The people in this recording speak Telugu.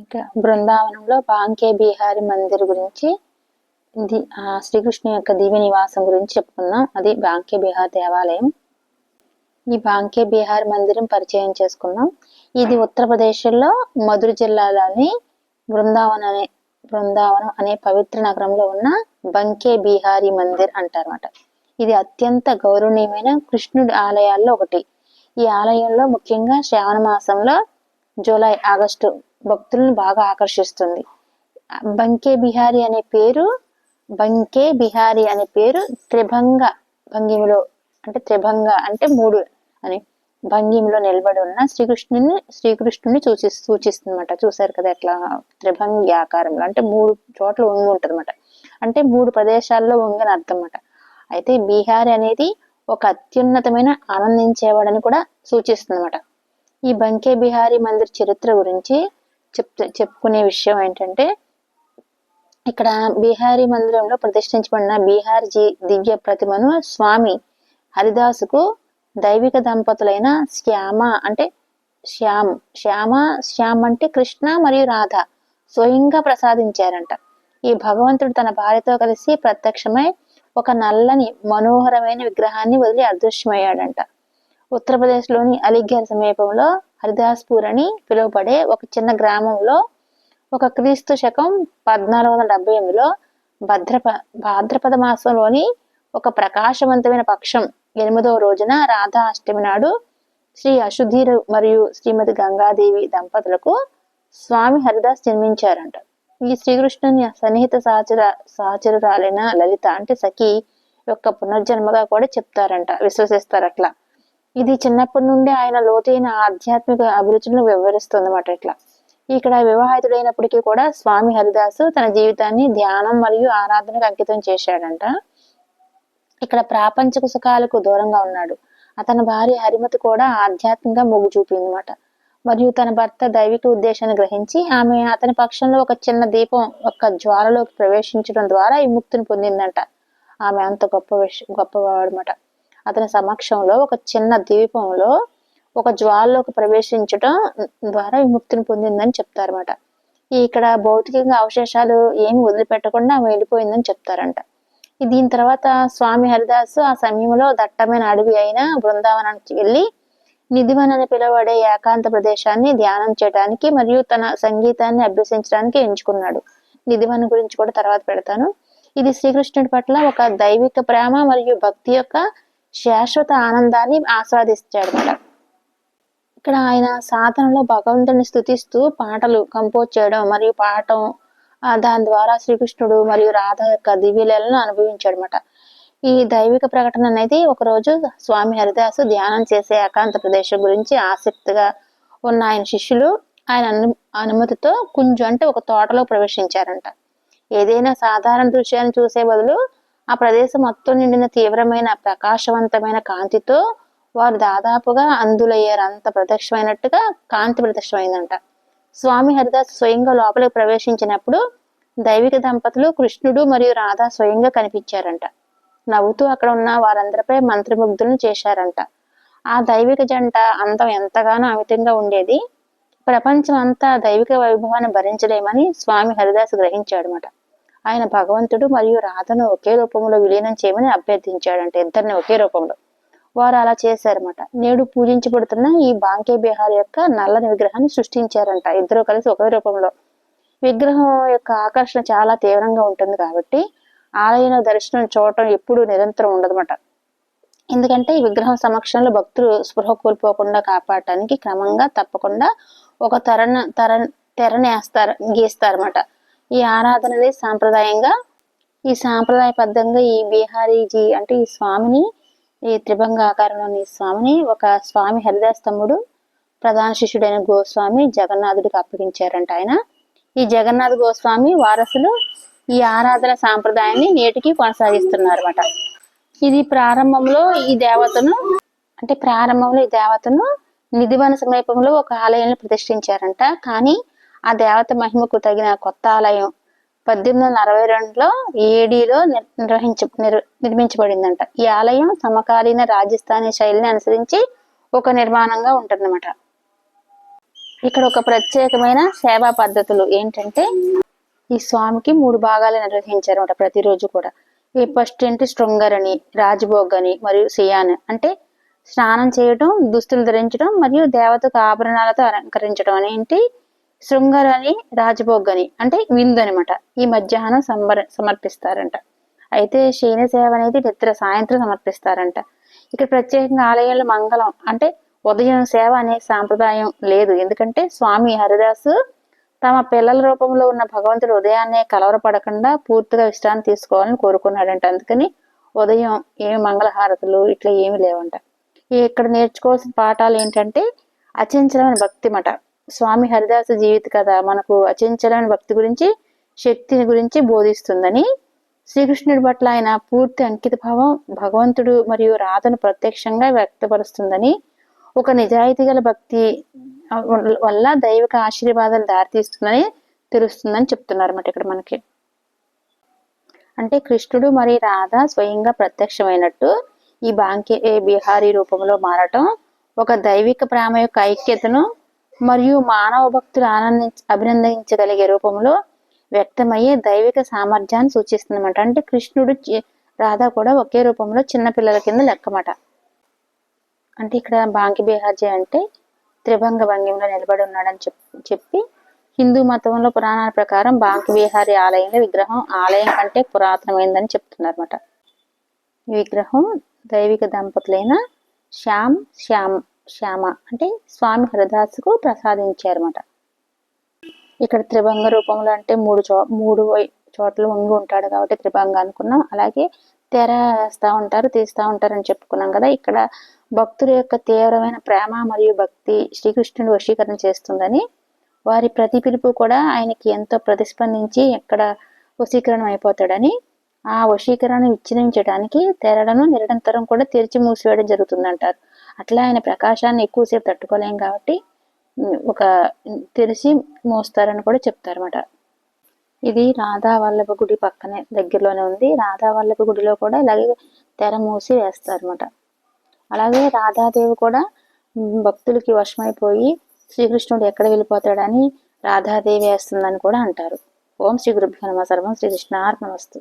ఇంకా బృందావనంలో బాంకే బిహారీ మందిర్ గురించి ఇది ఆ శ్రీకృష్ణ యొక్క దివ్య నివాసం గురించి చెప్పుకుందాం. అది బాంకే బిహార్ దేవాలయం. ఈ బాంకే బిహార్ మందిరం పరిచయం చేసుకుందాం. ఇది ఉత్తరప్రదేశ్లో మధుర జిల్లాలోని బృందావనం అనే బృందావనం అనే పవిత్ర నగరంలో ఉన్న బంకే బిహారీ మందిర్ అంటారన్నమాట. ఇది అత్యంత గౌరవనీయమైన కృష్ణుడి ఆలయాల్లో ఒకటి. ఈ ఆలయంలో ముఖ్యంగా శ్రావణ మాసంలో జూలై ఆగస్టు భక్తులను బాగా ఆకర్షిస్తుంది. బంకే బిహారీ అనే పేరు బంకే బిహారీ అనే పేరు త్రిభంగ భంగిమలో అంటే త్రిభంగ అంటే మూడు అని భంగిమలో నిలబడి ఉన్న శ్రీకృష్ణుని శ్రీకృష్ణుని సూచి సూచిస్తుందన్నమాట. చూసారు కదా ఎట్లా? త్రిభంగి ఆకారంలో. అంటే మూడు చోట్ల వంగి ఉంటదన్నమాట. అంటే మూడు ప్రదేశాల్లో వంగని అర్థం అన్నమాట అయితే బీహారీ అనేది ఒక అత్యున్నతమైన ఆనందించేవాడని కూడా సూచిస్తుందన్నమాట. ఈ బంకే బిహారీ మందిర్ చరిత్ర గురించి చెప్ చెప్పుకునే విషయం ఏంటంటే ఇక్కడ బీహారీ మందిరంలో ప్రతిష్ఠించబడిన బీహార్జీ దివ్య ప్రతిమను స్వామి హరిదాసుకు దైవిక దంపతులైన శ్యామ అంటే శ్యామ్ శ్యామ శ్యామ్ అంటే కృష్ణ మరియు రాధ స్వయంగా ప్రసాదించారంట. ఈ భగవంతుడు తన భార్యతో కలిసి ప్రత్యక్షమై ఒక నల్లని మనోహరమైన విగ్రహాన్ని వదిలి అదృశ్యమయ్యాడంట. ఉత్తరప్రదేశ్లోని అలీఘర్ సమీపంలో హరిదాస్పూర్ అని పిలువబడే ఒక చిన్న గ్రామంలో ఒక క్రీస్తు శకం పద్నాలుగు వందల డెబ్బై ఎనిమిదిలో భద్రప భాద్రపద మాసంలోని ఒక ప్రకాశవంతమైన పక్షం ఎనిమిదవ రోజున రాధా అష్టమి నాడు శ్రీ అశుధీర్ మరియు శ్రీమతి గంగాదేవి దంపతులకు స్వామి హరిదాస్ జన్మించారంట. ఈ శ్రీకృష్ణుని సన్నిహిత సహచర సహచరురాలైన లలిత అంటే సఖి యొక్క పునర్జన్మగా కూడా చెప్తారంట విశ్వసిస్తారు అట్లా ఇది చిన్నప్పటి నుండి ఆయన లోతైన ఆధ్యాత్మిక అభిరుచులను వివరిస్తుంది అన్నమాట ఇట్లా. ఇక్కడ వివాహితుడైనప్పటికీ కూడా స్వామి హరిదాసు తన జీవితాన్ని ధ్యానం మరియు ఆరాధనకు అంకితం చేశాడంట. ఇక్కడ ప్రాపంచక సుఖాలకు దూరంగా ఉన్నాడు. అతని భార్య హరిమతి కూడా ఆధ్యాత్మికంగా మొగ్గు చూపిందన్నమాట. మరియు తన భర్త దైవిక ఉద్దేశాన్ని గ్రహించి ఆమె అతని పక్షంలో ఒక చిన్న దీపం ఒక జ్వాలలోకి ప్రవేశించడం ద్వారా ఈ ముక్తిని పొందిందంట. ఆమె అంత గొప్ప విష గొప్పవాడనమాట అతని సమక్షంలో ఒక చిన్న ద్వీపంలో ఒక జ్వాలలోకి ప్రవేశించడం ద్వారా విముక్తిని పొందిందని చెప్తారన్నమాట. ఇక్కడ భౌతికంగా అవశేషాలు ఏమి వదిలిపెట్టకుండా ఆమె వెళ్ళిపోయిందని చెప్తారంట. దీని తర్వాత స్వామి హరిదాస్ ఆ సమయంలో దట్టమైన అడవి అయిన బృందావనానికి వెళ్ళి నిధివన్ అని పిలువబడే ఏకాంత ప్రదేశాన్ని ధ్యానం చేయడానికి మరియు తన సంగీతాన్ని అభ్యసించడానికి ఎంచుకున్నాడు. నిధివన్ గురించి కూడా తర్వాత పెడతాను. ఇది శ్రీకృష్ణుడి పట్ల ఒక దైవిక ప్రేమ మరియు భక్తి యొక్క శాశ్వత ఆనందాన్ని ఆస్వాదిస్తాడు అన్నమాట ఇక్కడ ఆయన సాధనలో భగవంతుని స్థుతిస్తూ పాటలు కంపోజ్ చేయడం మరియు పాడటం దాని ద్వారా శ్రీకృష్ణుడు మరియు రాధ యొక్క దివ్యలను అనుభవించాడు అనమాట ఈ దైవిక ప్రకటన అనేది ఒకరోజు స్వామి హరిదాసు ధ్యానం చేసే ఏకాంత ప్రదేశం గురించి ఆసక్తిగా ఉన్న ఆయన శిష్యులు ఆయన అను అనుమతితో కుంజు అంటే ఒక తోటలో ప్రవేశించారంట. ఏదైనా సాధారణ దృశ్యాన్ని చూసే బదులు ఆ ప్రదేశం మొత్తం నిండిన తీవ్రమైన ప్రకాశవంతమైన కాంతితో వారు దాదాపుగా అందులయ్యారు. అంత ప్రత్యక్షమైనట్టుగా కాంతి ప్రత్యక్షమైందంట. స్వామి హరిదాస్ స్వయంగా లోపలికి ప్రవేశించినప్పుడు దైవిక దంపతులు కృష్ణుడు మరియు రాధ స్వయంగా కనిపించారంట. నవ్వుతూ అక్కడ ఉన్న వారందరిపై మంత్రముగ్ధులను చేశారంట. ఆ దైవిక జంట అందం ఎంతగానో అమితంగా ఉండేది. ప్రపంచం అంతా దైవిక వైభవాన్ని భరించలేమని స్వామి హరిదాస్ గ్రహించాడనమాట ఆయన భగవంతుడు మరియు రాధను ఒకే రూపంలో విలీనం చేయమని అభ్యర్థించాడంట ఇద్దరిని ఒకే రూపంలో. వారు అలా చేశారన్నమాట. నేడు పూజించబడుతున్న ఈ బాంకే బిహార్ యొక్క నల్లని విగ్రహాన్ని సృష్టించారంట. ఇద్దరు కలిసి ఒకే రూపంలో. విగ్రహం యొక్క ఆకర్షణ చాలా తీవ్రంగా ఉంటుంది కాబట్టి ఆలయం దర్శనం చూడటం ఎప్పుడు నిరంతరం ఉండదన్నమాట. ఎందుకంటే ఈ విగ్రహం సమక్షంలో భక్తులు స్పృహ కోల్పోకుండా కాపాడటానికి క్రమంగా తప్పకుండా ఒక తెరన తెర తెరనేస్తారు గీస్తారన్నమాట. ఈ ఆరాధనది సాంప్రదాయంగా ఈ సాంప్రదాయ పద్ధంగా ఈ బీహారీజీ అంటే ఈ స్వామిని ఈ త్రిభంగ ఆకారంలోని స్వామిని ఒక స్వామి హరిదాస్ తమ్ముడు ప్రధాన శిష్యుడైన గోస్వామి జగన్నాథుడికి అప్పగించారంట ఆయన. ఈ జగన్నాథ్ గోస్వామి వారసులు ఈ ఆరాధన సాంప్రదాయాన్ని నేటికి కొనసాగిస్తున్నారు అనమాట ఇది ప్రారంభంలో ఈ దేవతను అంటే ప్రారంభంలో ఈ దేవతను నిధివన సమీపంలో ఒక ఆలయాన్ని ప్రతిష్ఠించారంట. కానీ ఆ దేవత మహిమకు తగిన కొత్త ఆలయం పద్దెనిమిది వందల అరవై రెండులో ఏడీలో నిర్వహించ నిర్మించబడిందంట. ఈ ఆలయం సమకాలీన రాజస్థానీ శైలిని అనుసరించి ఒక నిర్మాణంగా ఉంటుందన్నమాట. ఇక్కడ ఒక ప్రత్యేకమైన సేవా పద్ధతులు ఏంటంటే ఈ స్వామికి మూడు భాగాలు నిర్వహించారన్నమాట ప్రతిరోజు కూడా. ఈ ఫస్ట్ ఏంటి శృంగర్ అని రాజభోగ్ అని మరియు సియాన్ అంటే స్నానం చేయడం దుస్తులు ధరించడం మరియు దేవతకు ఆభరణాలతో అలంకరించడం అని శృంగరని రాజభోగని అని అంటే విందు అనమాట ఈ మధ్యాహ్నం సంబర సమర్పిస్తారంట. అయితే శయన సేవ అనేది నిద్ర సాయంత్రం సమర్పిస్తారంట. ఇక్కడ ప్రత్యేకంగా ఆలయంలో మంగళం అంటే ఉదయం సేవ అనే సాంప్రదాయం లేదు. ఎందుకంటే స్వామి హరిదాసు తమ పిల్లల రూపంలో ఉన్న భగవంతుడు ఉదయాన్నే కలవరపడకుండా పూర్తిగా విశ్రాంతి తీసుకోవాలని కోరుకున్నాడంట. అందుకని ఉదయం ఏమి మంగళహారతులు ఇట్లా ఏమి లేవంట. ఇక్కడ నేర్చుకోవాల్సిన పాఠాలు ఏంటంటే అచంచలమైన భక్తి మట స్వామి హరిదాస జీవిత కథ మనకు అచంచలమైన భక్తి గురించి శక్తిని గురించి బోధిస్తుందని శ్రీకృష్ణుడి పట్ల ఆయన పూర్తి అంకిత భావం భగవంతుడు మరియు రాధను ప్రత్యక్షంగా వ్యక్తపరుస్తుందని ఒక నిజాయితీ గల భక్తి వల్ల దైవిక ఆశీర్వాదాలు దారితీస్తుందని తెలుస్తుందని చెప్తున్నారు అన్నమాట ఇక్కడ మనకి. అంటే కృష్ణుడు మరి రాధ స్వయంగా ప్రత్యక్షమైనట్టు ఈ బాంకే బిహారీ రూపంలో మారటం ఒక దైవిక ప్రేమ యొక్క ఐక్యతను మరియు మానవ భక్తులు ఆనందించ అభినందించగలిగే రూపంలో వ్యక్తమయ్యే దైవిక సామర్థ్యాన్ని సూచిస్తుందన్నమాట. అంటే కృష్ణుడు రాధ కూడా ఒకే రూపంలో చిన్న పిల్లల కింద లెక్కమాట. అంటే ఇక్కడ బాంకి బిహార్జీ అంటే త్రిభంగ భంగిమలో నిలబడి ఉన్నాడని చెప్పి హిందూ మతంలో పురాణాల ప్రకారం బాంకి బిహారీ ఆలయంలో విగ్రహం ఆలయం కంటే పురాతనమైందని చెప్తున్నారు అనమాట ఈ విగ్రహం దైవిక దంపతులైన శ్యామ్ శ్యామ్ శ్యామ అంటే స్వామి హరిదాసుకు ప్రసాదించారన్నమాట. ఇక్కడ త్రిభంగ రూపంలో అంటే మూడు చో మూడు చోట్ల వంగి ఉంటాడు కాబట్టి త్రిభంగ అనుకున్నాం. అలాగే తెర వేస్తూ ఉంటారు తీస్తూ ఉంటారు అని చెప్పుకున్నాం కదా. ఇక్కడ భక్తుల యొక్క తీవ్రమైన ప్రేమ మరియు భక్తి శ్రీకృష్ణుడు వశీకరణ చేస్తుందని వారి ప్రతి పిలుపు కూడా ఆయనకి ఎంతో ప్రతిస్పందించి ఎక్కడ వశీకరణం అయిపోతాడని ఆ వశీకరణ విచ్ఛిన్నించడానికి తెరలను నిరంతరం కూడా తెరిచి మూసివేయడం జరుగుతుందంటారు. అట్లా ఆయన ప్రకాశాన్ని ఎక్కువసేపు తట్టుకోలేం కాబట్టి ఒక తెరిచి మోస్తారని కూడా చెప్తారన్నమాట. ఇది రాధావల్లభ గుడి పక్కనే దగ్గరలోనే ఉంది. రాధావల్లభ గుడిలో కూడా ఇలాగే తెర మూసి వేస్తారన్నమాట. అలాగే రాధాదేవి కూడా భక్తులకి వశమైపోయి శ్రీకృష్ణుడు ఎక్కడ వెళ్ళిపోతాడని రాధాదేవి వేస్తుందని కూడా అంటారు. ఓం శ్రీ గురుభ్యో నమ. సర్వం శ్రీకృష్ణ వస్తు